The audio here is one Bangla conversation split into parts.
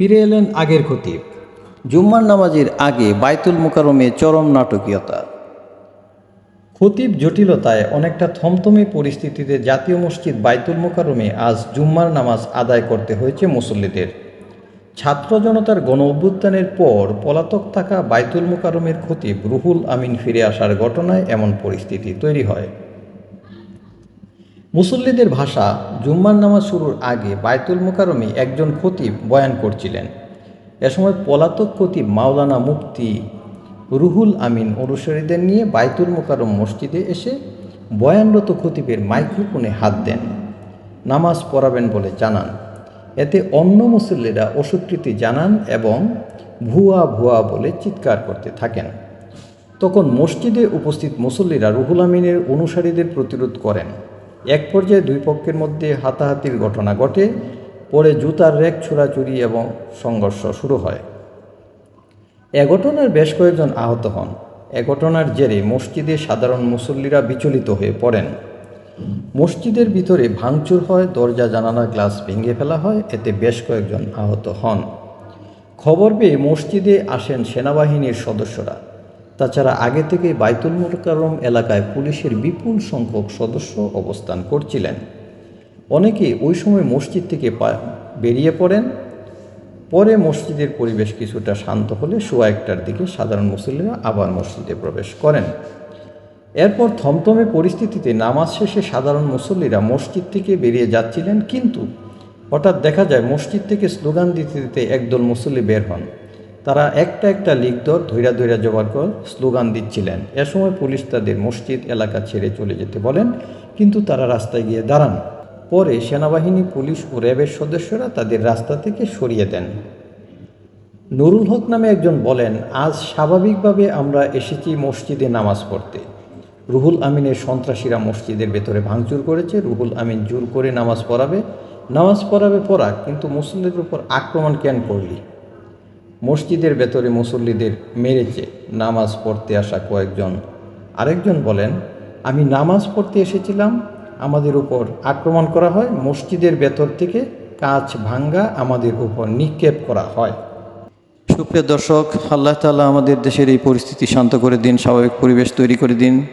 ফিরে এলেন আগের খতিব। জুম্মার নামাজের আগে বাইতুল মুকারমে চরম নাটকীয়তা। খতিব জটিলতায় অনেকটা থমথমে পরিস্থিতিতে জাতীয় মসজিদ বাইতুল মুকারমে আজ জুম্মার নামাজ আদায় করতে হয়েছে মুসল্লিদের। ছাত্র জনতার গণ অভ্যুত্থানের পর পলাতক থাকা বাইতুল মুকারমের খতিব রুহুল আমিন ফিরে আসার ঘটনায় এমন পরিস্থিতি তৈরি হয়। মুসল্লিদের ভাষা জুম্মার নামাজ শুরুর আগে বায়তুল মুকারমে একজন খতিব বয়ান করছিলেন। এ সময় পলাতক খতিব মাওলানা মুফতি রুহুল আমিন অনুসারীদের নিয়ে বায়তুল মুকারম মসজিদে এসে বয়ানরত খতিবের মাইক্রোফোনে হাত দেন। নামাজ পড়াবেন বলে জানান। এতে অন্য মুসল্লিরা অস্বীকৃতি জানান এবং ভুয়া ভুয়া বলে চিৎকার করতে থাকেন। তখন মসজিদে উপস্থিত মুসল্লিরা রুহুল আমিনের অনুসারীদের প্রতিরোধ করেন। এক পর্যায়ে দুই পক্ষের মধ্যে হাতাহাতির ঘটনা ঘটে, পরে জুতার রেক ছোড়াছুরি এবং সংঘর্ষ শুরু হয়। এ ঘটনার বেশ কয়েকজন আহত হন। এ ঘটনার জেরে মসজিদে সাধারণ মুসল্লিরা বিচলিত হয়ে পড়েন। মসজিদের ভিতরে ভাঙচুর হয়, দরজা জানালা গ্লাস ভেঙে ফেলা হয়, এতে বেশ কয়েকজন আহত হন। খবর পেয়ে মসজিদে আসেন সেনাবাহিনীর সদস্যরা। তাছাড়া আগে থেকেই বাইতুল মোকাররম এলাকায় পুলিশের বিপুল সংখ্যক সদস্য অবস্থান করছিলেন। অনেকে ওই সময় মসজিদ থেকে বেরিয়ে পড়েন। পরে মসজিদের পরিবেশ কিছুটা শান্ত হলে সোয়া একটার দিকে সাধারণ মুসল্লিরা আবার মসজিদে প্রবেশ করেন। এরপর থমথমে পরিস্থিতিতে নামাজ শেষে সাধারণ মুসল্লিরা মসজিদ থেকে বেরিয়ে যাচ্ছিলেন, কিন্তু হঠাৎ দেখা যায় মসজিদ থেকে স্লোগান দিতে দিতে একদল মুসল্লি বের হন। তারা একটা একটা লিগদর ধৈরা ধৈরা জবার কর, স্লোগান দিচ্ছিলেন। এ সময় পুলিশ তাদের মসজিদ, এলাকা ছেড়ে চলে যেতে বলেন, কিন্তু তারা রাস্তায় গিয়ে দাঁড়ান। পরে সেনাবাহিনী, পুলিশ ও র্যাবের সদস্যরা তাদের রাস্তা থেকে সরিয়ে দেন। নুরুল হক নামে একজন বলেন, আজ স্বাভাবিকভাবে আমরা এসেছি মসজিদে নামাজ পড়তে। রুহুল আমিনের সন্ত্রাসীরা মসজিদের ভেতরে ভাঙচুর করেছে, রুহুল আমিন জোর করে নামাজ পড়াবে। নামাজ পড়াবে পড়া, কিন্তু মুসলিমদের উপর আক্রমণ কেন করলি? মসজিদের ভেতরে মুসল্লিদের মেরেছে, নামাজ পড়তে আসা কয়েকজন। আরেকজন বলেন, আমি নামাজ পড়তে এসেছিলাম, আমাদের উপর আক্রমণ করা হয়, মসজিদের ভেতর থেকে কাঁচ ভাঙ্গা আমাদের উপর নিক্ষেপ করা হয়। সুপ্রিয় দর্শক, আল্লাহ তাআলা আমাদের দেশের এই পরিস্থিতি শান্ত করে দিন, স্বাভাবিক পরিবেশ তৈরি করে দিন।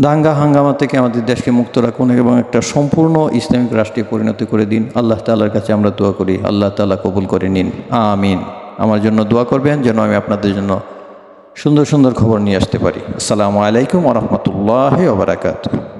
দাঙ্গা হাঙ্গামা থেকে আমাদের দেশকে মুক্ত রাখুন এবং একটা সম্পূর্ণ ইসলামিক রাষ্ট্রে পরিণত করে দিন। আল্লাহ তাআলার কাছে আমরা দোয়া করি, আল্লাহ তালা কবুল করে নিন। আমিন। আমার জন্য দোয়া করবেন যেন আমি আপনাদের জন্য সুন্দর সুন্দর খবর নিয়ে আসতে পারি। আসসালামু আলাইকুম ওরহমতুল্লাহ ওবরাকাত